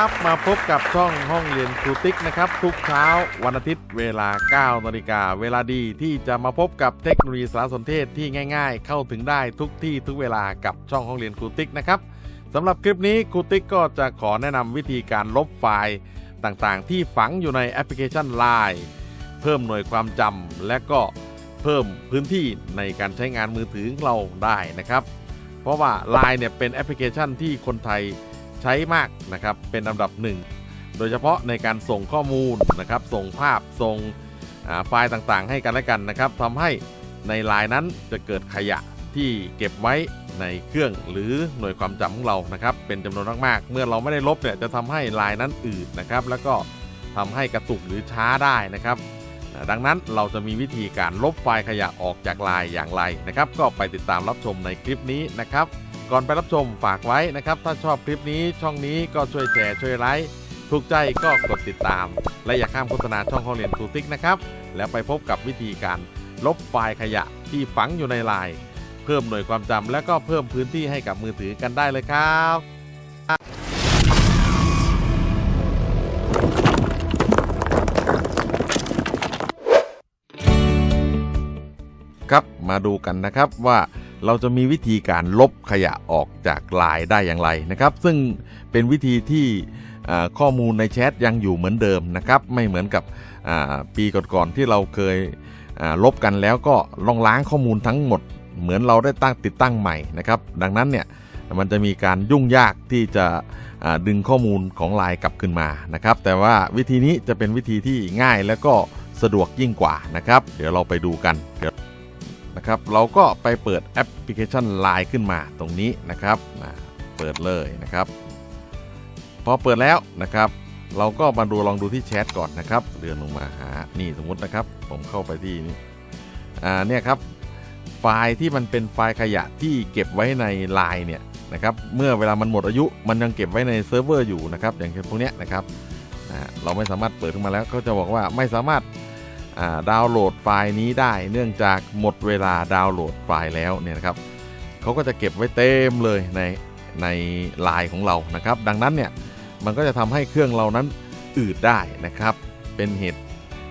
ครับมาพบกับช่องห้องเรียนครูติ๊กนะครับ ทุกเช้าวันอาทิตย์เวลา 9นาฬิกาเวลาดีที่จะมาพบกับเทคโนโลยีสารสนเทศที่ง่าย ๆ เข้าถึงได้ทุกที่ทุกเวลากับช่องห้องเรียนครูติ๊กนะครับสำหรับคลิปนี้ครูติ๊กก็จะขอแนะนำวิธีการลบไฟล์ต่างๆ ที่ฝังอยู่ในแอปพลิเคชัน Line เพิ่มหน่วยความจำและก็เพิ่มพื้นที่ในการใช้งานมือถือเราได้นะครับ เพราะว่า Line เนี่ยเป็นแอปพลิเคชันที่คนไทย ช้มากนะครับเป็นลำดับหนึ่งโดยเฉพาะในการส่งข้อมูลนะครับ ส่งภาพส่งไฟล์ต่างๆ ให้กันและกันนะครับทำให้ในไลน์นั้นจะเกิดขยะที่เก็บไว้ในเครื่องหรือหน่วยความจำของเรานะครับ เป็นจำนวนมากๆ เมื่อเราไม่ได้ลบเนี่ยจะทำให้ไลน์นั้นอืดนะครับ แล้วก็ทำให้กระตุกหรือช้าได้นะครับ ดังนั้นเราจะมีวิธีการลบไฟล์ขยะออกจากไลน์อย่างไรนะครับ ก็ไปติดตามรับชมในคลิปนี้นะครับ ก่อนไปรับชมฝากไว้นะครับ ถ้าชอบคลิปนี้ช่องนี้ก็ช่วยแชร์ช่วยไลค์ถูกใจก็กดติดตาม และอย่าข้ามโฆษณาช่องห้องเรียนครูติ๊กนะครับ แล้วไปพบกับวิธีการลบไฟล์ขยะที่ฝังอยู่ในไลน์เพิ่มหน่วยความจำและก็เพิ่มพื้นที่ให้กับมือถือกันได้เลยครับครับมาดูกันนะครับว่า เราจะมีวิธีการลบขยะออกจากไลน์ได้อย่างไรนะครับ ซึ่งเป็นวิธีที่ข้อมูลในแชทยังอยู่เหมือนเดิมนะครับ ไม่เหมือนกับปีก่อนๆที่เราเคยลบกันแล้วก็ลองล้างข้อมูลทั้งหมด เหมือนเราได้ตั้งติดตั้งใหม่นะครับ ดังนั้นเนี่ยมันจะมีการยุ่งยากที่จะดึงข้อมูลของไลน์กลับขึ้นมานะครับ แต่ว่าวิธีนี้จะเป็นวิธีที่ง่ายและก็สะดวกยิ่งกว่านะครับ เดี๋ยวเราไปดูกันเดี๋ยว นะครับ เราก็ไปเปิดแอปพลิเคชัน Line ขึ้นมาตรงนี้นะครับนะเปิดเลยนะครับ พอเปิดแล้วนะครับ เราก็มาดูลองดูที่แชทก่อนนะครับเลื่อนลงมาหานี่สมมตินะครับ ผมเข้าไปที่นี่อ่าเนี่ยครับไฟล์ที่มันเป็นไฟล์ขยะที่เก็บไว้ใน Line เนี่ยนะครับเมื่อเวลามันหมดอายุมันยังเก็บไว้ในเซิร์ฟเวอร์อยู่นะครับอย่างเช่นพวกเนี้ยนะครับเราไม่สามารถเปิดขึ้นมาแล้วก็จะบอกว่าไม่สามารถ ดาวน์โหลดไฟล์นี้ได้ เนื่องจากหมดเวลาดาวน์โหลดไฟล์แล้วเนี่ยนะครับเขาก็จะเก็บไว้เต็มเลยในในไลน์ของเรานะครับ ดังนั้นเนี่ยมันก็จะทำให้เครื่องเรานั้นอืดได้นะครับ เป็นเหตุ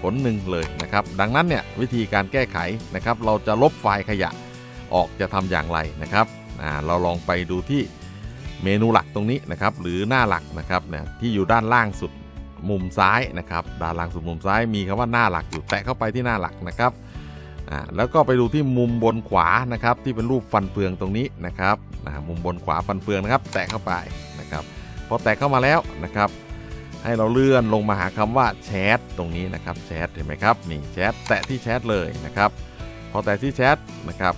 ผลหนึ่งเลยนะครับ ดังนั้นเนี่ยวิธีการแก้ไขนะครับ เราจะลบไฟล์ขยะออกจะทำอย่างไรนะครับเราลองไปดูที่เมนูหลักตรงนี้นะครับ หรือหน้าหลักนะครับเนี่ยที่อยู่ด้านล่างสุด มุมซ้ายนะครับด้านล่างสุดมุมซ้ายมีคำว่าหน้าหลักอยู่แตะเข้าไปที่หน้าหลักนะครับอ่าแล้วก็ไปดูที่มุมบนขวานะครับที่เป็นรูปฟันเฟืองตรงนี้นะครับมุมบนขวาฟันเฟืองนะครับ แตะเข้าไปนะครับพอแตะเข้ามาแล้วนะครับ ให้เราเลื่อนลงมาหาคำว่าแชทตรงนี้นะครับแชทเห็นไหมครับนี่แชทแตะที่แชทเลยนะครับพอแตะที่แชทนะครับ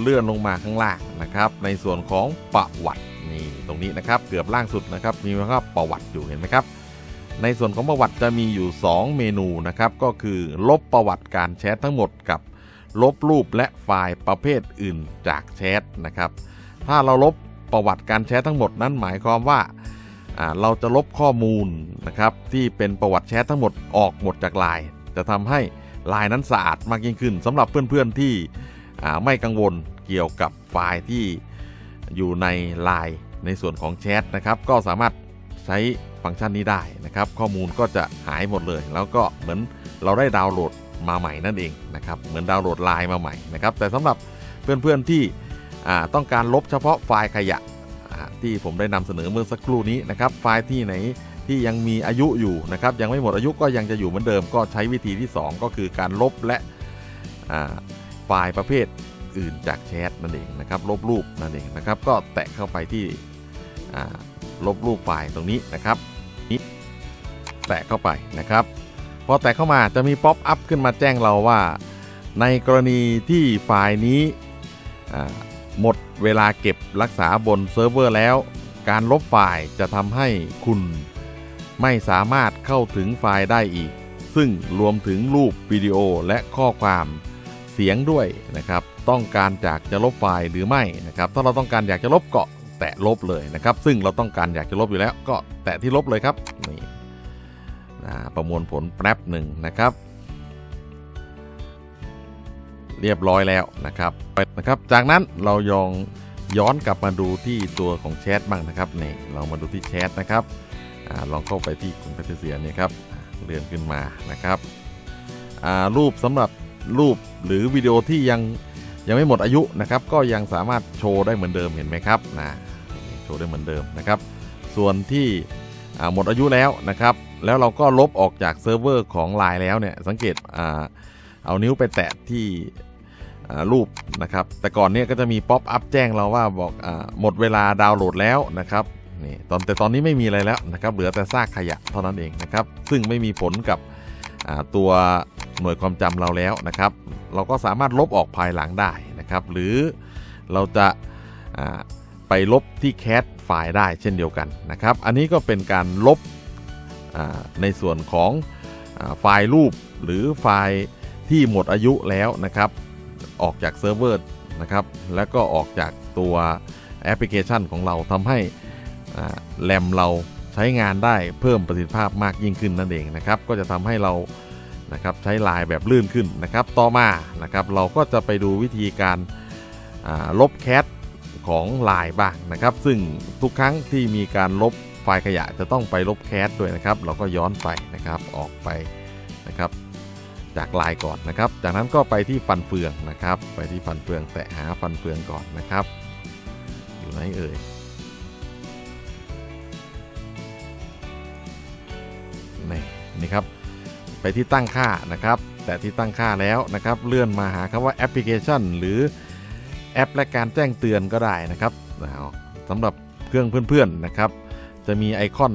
เลื่อนลงมาข้างล่างนะครับ ในส่วนของประวัตินี่ตรงนี้นะครับ เกือบล่างสุดนะครับ มีคำว่าประวัติอยู่เห็นไหมครับ ในส่วนของประวัติจะมีอยู่ 2 เมนูนะครับ ก็คือ ลบประวัติการแชททั้งหมดกับ ลบรูปและไฟล์ประเภทอื่นจากแชทนะครับ ถ้าเราลบประวัติการแชททั้งหมดนั้นหมายความว่าเราจะลบข้อมูลนะครับที่เป็นประวัติแชททั้งหมดออกหมดจากไลน์จะทำให้ไลน์นั้นสะอาดมากยิ่งขึ้นสำหรับเพื่อนๆที่ไม่กังวลเกี่ยวกับไฟล์ที่อยู่ในไลน์ในส่วนของแชทนะครับ ก็สามารถ ใช้ฟังก์ชันนี้ได้นะครับ ข้อมูลก็จะหายหมดเลย แล้วก็เหมือนเราได้ดาวน์โหลดมาใหม่นั่นเองนะครับ เหมือนดาวน์โหลดไลน์มาใหม่นะครับ แต่สำหรับเพื่อนๆที่ต้องการลบเฉพาะไฟล์ขยะที่ผมได้นำเสนอเมื่อสักครู่นี้นะครับ ไฟล์ที่ไหนที่ยังมีอายุอยู่นะครับ ยังไม่หมดอายุก็ยังจะอยู่เหมือนเดิม ก็ใช้วิธีที่ 2 ก็คือการลบและไฟล์ประเภทอื่นจากแชทนั่นเองนะครับ ลบรูปนั่นเองนะครับ ก็แตะเข้าไปที่ ลบรูปไฟล์ตรงนี้นะครับนี้แตะเข้าไปนะครับพอแตะเข้ามาจะมีป๊อปอัพขึ้นมาแจ้งเราว่า ในกรณีที่ไฟล์นี้หมดเวลาเก็บรักษาบนเซิร์ฟเวอร์แล้ว การลบไฟล์จะทำให้คุณไม่สามารถเข้าถึงไฟล์ได้อีก ซึ่งรวมถึงรูปวิดีโอและข้อความเสียงด้วยนะครับ ต้องการจากจะลบไฟล์หรือไม่นะครับ ถ้าเราต้องการอยากจะลบเก็ แตะลบเลยนะครับ ซึ่งเราต้องการอยากจะลบอยู่แล้ว ก็แตะที่ลบเลยครับนี่นะประมวลผลแป๊บหนึ่งนะครับ เรียบร้อยแล้วนะครับไปนะครับ จากนั้นเรายองย้อนกลับมาดูที่ตัวของแชทบ้างนะครับนี่เรามาดูที่แชทนะครับอลองเข้าไปที่คุณแพทริเซียเนี่ยครับเลื่อนขึ้นมานะครับรูปสำหรับรูปหรือวิดีโอที่ยัง ยังไม่หมดอายุนะครับก็ยังสามารถโชว์ได้เหมือนเดิมเห็นไหมครับนะโชว์ได้เหมือนเดิมนะครับ ส่วนที่หมดอายุแล้วนะครับ แล้วเราก็ลบออกจากเซิร์ฟเวอร์ของ Line แล้วเนี่ยสังเกตอเอานิ้วไปแตะที่รูปนะครับ แต่ก่อนเนี่ยก็จะมีป๊อปอัพแจ้งเราว่าบอกอหมดเวลาดาวน์โหลดแล้วนะครับนี่ตอนแต่ตอนนี้ไม่มีอะไรแล้วนะครับ เหลือแต่ซากขยะเท่านั้นเองนะครับ ซึ่งไม่มีผลกับตัวหน่วยความจำเราแล้วนะครับ เราก็สามารถลบออกภายหลังได้นะครับ หรือเราจะาไปลบที่แคสไฟล์ได้เช่นเดียวกันนะครับ อันนี้ก็เป็นการลบในส่วนของอไฟล์รูปหรือไฟล์ที่หมดอายุแล้วนะครับ ออกจากเซิร์ฟเวอร์นะครับแล้วก็ออกจากตัวแอปพลิเคชันของเราทำให้แรมเราใช้งานได้เพิ่มประสิทธิภาพมากยิ่งขึ้นนั่นเองนะครับ ก็จะทำให้เรา นะครับใช้ลน์แบบลื่นขึ้นนะครับต่อมานะครับเราก็จะไปดูวิธีการาลบแคสของลน์บ้างนะครับ ซึ่งทุกครั้งที่มีการลบไฟล์ขยะจะต้องไปลบแคสด้วยนะครับ เราก็ย้อนไปนะครับออกไปนะครับ จากลน์ก่อนนะครับ จากนั้นก็ไปที่ฟันเฟืองนะครับ ไปที่ฟันเฟืองแตะหาฟันเฟืองก่อนนะครับ อยู่ไหนเอ่ยนี่นี่ครับ ไปที่ตั้งค่านะครับ แต่ที่ตั้งค่าแล้วนะครับ เลื่อนมาหาคำว่าแอปพลิเคชัน หรือแอป และการแจ้งเตือนก็ได้นะครับเอาสำหรับเครื่องเพื่อนๆนะครับ จะมีไอคอน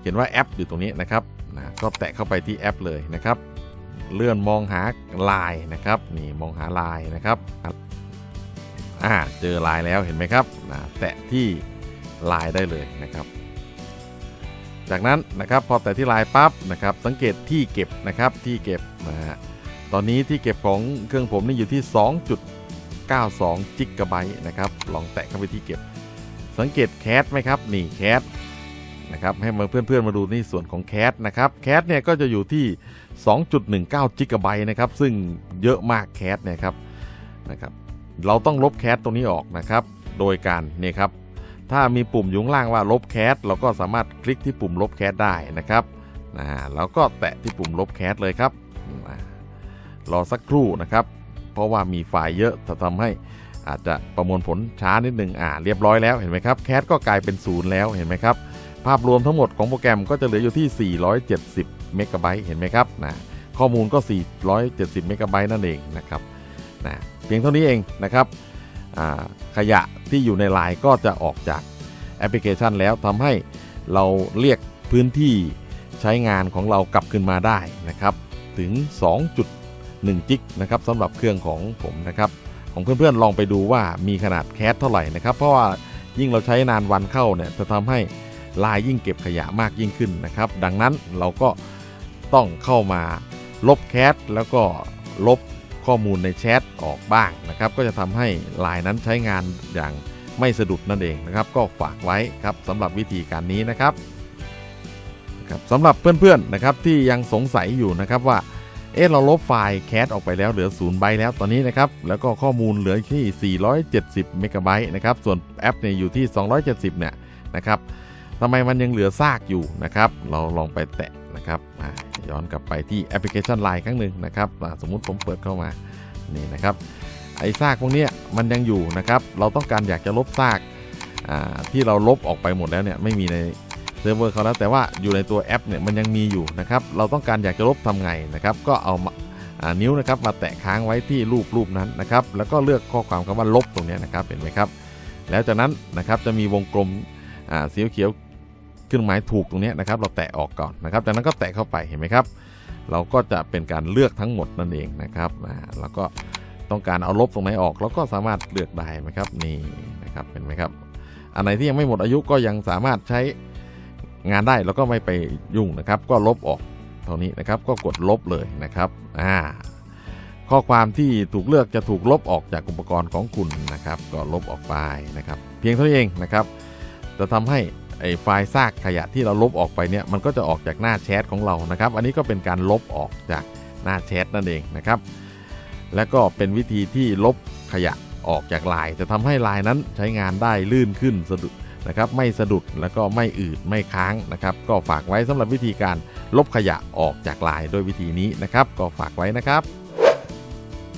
เขียนว่าแอป อยู่ตรงนี้นะครับนะก็แตะเข้าไปที่แอปเลยนะครับ เลื่อนมองหาไลน์นะครับนี่มองหาไลน์นะครับอ่าเจอไลน์แล้วเห็นไหมครับนะแตะที่ไลน์ได้เลยนะครับ จากนั้นนะครับพอแตะที่ลน์ปั๊บนะครับสังเกตที่เก็บนะครับที่เก็บนะฮะตอนนี้ที่เก็บของเครื่องผมนี่อยู่ที่ 2.92จิกะไบต์นะครับลองแตะเข้าไปที่เก็บ สังเกตแคสไหมครับนี่แคสนะครับให้มาเพื่อนๆมาดูนี่ส่วนของแคสนะครับแคสเนี่ยก็จะอยู่ที่ 2.19จิกะไบต์นะครับซึ่งเยอะมากแคสเนี่ยครับนะครับเราต้องลบแคสตรงนี้ออกนะครับโดยการเนี่ยครับ ถ้ามีปุ่มอยู่ข้งล่างว่าลบแคสเราก็สามารถคลิกที่ปุ่มลบแคสได้นะครับนะแล้วก็แตะที่ปุ่มลบแคสเลยครับรอสักครู่นะครับ เพราะว่ามีไฟล์เยอะจะทำให้อาจจะประมวลผลช้านิดนึงอ่าเรียบร้อยแล้วเห็นไหมครับแคสก็กลายเป็นศูนย์แล้วเห็นไหมครับภาพรวมทั้งหมดของโปรแกรมก็จะเหลืออยู่ที่ 470 เมกะไบต์เห็นไหมครับนะข้อมูลก็ 470 เมกะไบต์นั่นเองนะครับนะเพียงเท่านี้เองนะครับ ขยะที่อยู่ในไลน์ก็จะออกจากแอปพลิเคชันแล้วทำให้เราเรียกพื้นที่ใช้งานของเรากลับขึ้นมาได้นะครับ ถึง 2.1 จิกนะครับสำหรับเครื่องของผมนะครับ ของเพื่อนๆลองไปดูว่ามีขนาดแคสเท่าไหร่นะครับ เพราะว่ายิ่งเราใช้นานวันเข้าเนี่ยจะทำให้ไลน์ยิ่งเก็บขยะมากยิ่งขึ้นนะครับ ดังนั้นเราก็ต้องเข้ามาลบแคสแล้วก็ลบ ข้อมูลในแชทออกบ้างนะครับก็จะทำให้ไลน์นั้นใช้งานอย่างไม่สะดุดนั่นเองนะครับ ก็ฝากไว้ครับสำหรับวิธีการนี้นะครับครับสำหรับเพื่อนๆนะครับที่ยังสงสัยอยู่นะครับว่าเอ๊ะเราลบไฟล์แคสออกไปแล้วเหลือ0ไบต์แล้วตอนนี้นะครับแล้วก็ข้อมูลเหลือที่ 470 เมกะไบต์นะครับส่วนแอปเนี่ยอยู่ที่ 270 เนี่ยนะครับ ทำไมมันยังเหลือซากอยู่นะครับ เราลองไปแตะนะครับย้อนกลับไปที่แอปพลิเคชัน Line ครั้งหนึ่งนะครับสมมุติผมเปิดเข้ามานี่นะครับ ไอ้ซากพวกนี้มันยังอยู่นะครับ เราต้องการอยากจะลบซากที่เราลบออกไปหมดแล้วเนี่ยไม่มีในเซิร์ฟเวอร์เขาแล้วแต่ว่าอยู่ในตัวแอปเนี่ยมันยังมีอยู่นะครับ เราต้องการอยากจะลบทำไงนะครับ ก็เอาอานิ้วนะครับมาแตะค้างไว้ที่รูปรูปนั้นนะครับ แล้วก็เลือกข้อความคำว่าลบตรงนี้นะครับเห็นไหมครับ แล้วจากนั้นนะครับจะมีวงกลมสีเขียว เครื่องหมายถูกตรงนี้นะครับ เราแตะออกก่อนนะครับ จากนั้นก็แตะเข้าไปเห็นไหมครับ เราก็จะเป็นการเลือกทั้งหมดนั่นเองนะครับอ่าแล้วก็ต้องการเอาลบตรงไหนออกเราก็สามารถเลือกได้ไหมครับนี่นะครับเห็นไหมครับ อันไหนที่ยังไม่หมดอายุก็ยังสามารถใช้งานได้แล้วก็ไม่ไปยุ่งนะครับ ก็ลบออกเท่านี้นะครับ ก็กดลบเลยนะครับอ่าข้อความที่ถูกเลือกจะถูกลบออกจากอุปกรณ์ของคุณนะครับ ก็ลบออกไปนะครับ เพียงเท่านี้เองนะครับ จะทำให้ ไอ้ไฟล์ซากขยะที่เราลบออกไปเนี่ยมันก็จะออกจากหน้าแชทของเรานะครับ อันนี้ก็เป็นการลบออกจากหน้าแชทนั่นเองนะครับ และก็เป็นวิธีที่ลบขยะออกจากไลน์จะทำให้ไลน์นั้นใช้งานได้ลื่นขึ้นสะดวกนะครับไม่สะดุดแล้วก็ไม่อืดไม่ค้างนะครับ ก็ฝากไว้สำหรับวิธีการลบขยะออกจากไลน์โดยวิธีนี้นะครับ ก็ฝากไว้นะครับ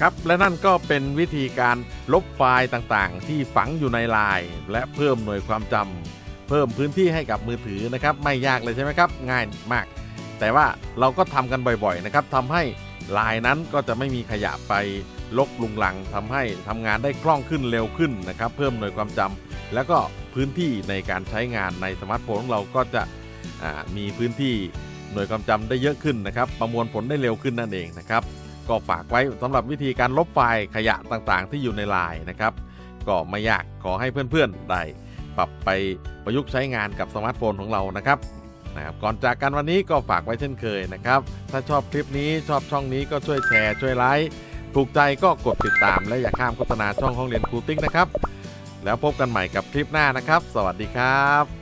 ครับและนั่นก็เป็นวิธีการลบไฟล์ต่างๆ ที่ฝังอยู่ในไลน์และเพิ่มหน่วยความจำ เพิ่มพื้นที่ให้กับมือถือนะครับไม่ยากเลยใช่ไหมครับ ง่ายมาก แต่ว่าเราก็ทำกันบ่อยๆนะครับทำให้ลน์นั้นก็จะไม่มีขยะไปลกลุงลังทำให้ทำงานได้คล่องขึ้นเร็วขึ้นนะครับ เพิ่มหน่วยความจำแล้วก็พื้นที่ในการใช้งานในสมาร์ทโฟนของเราก็จะมีพื้นที่หน่วยความจำได้เยอะขึ้นนะครับ ประมวลผลได้เร็วขึ้นนั่นเองนะครับก็ฝากไว้สำหรับวิธีการลบไฟล์ขยะต่างๆ ที่อยู่ในลน์นะครับ ก็ไม่ยากขอให้เพื่อนๆได้ ปรับไปประยุกต์ใช้งานกับสมาร์ทโฟนของเรานะครับนะครับก่อนจากกันวันนี้ก็ฝากไว้เช่นเคยนะครับ ถ้าชอบคลิปนี้ชอบช่องนี้ก็ช่วยแชร์ช่วยไลค์ถูกใจก็กดติดตามและอย่าข้ามโฆษณาช่องห้องเรียนครูติ๊กนะครับ แล้วพบกันใหม่กับคลิปหน้านะครับ สวัสดีครับ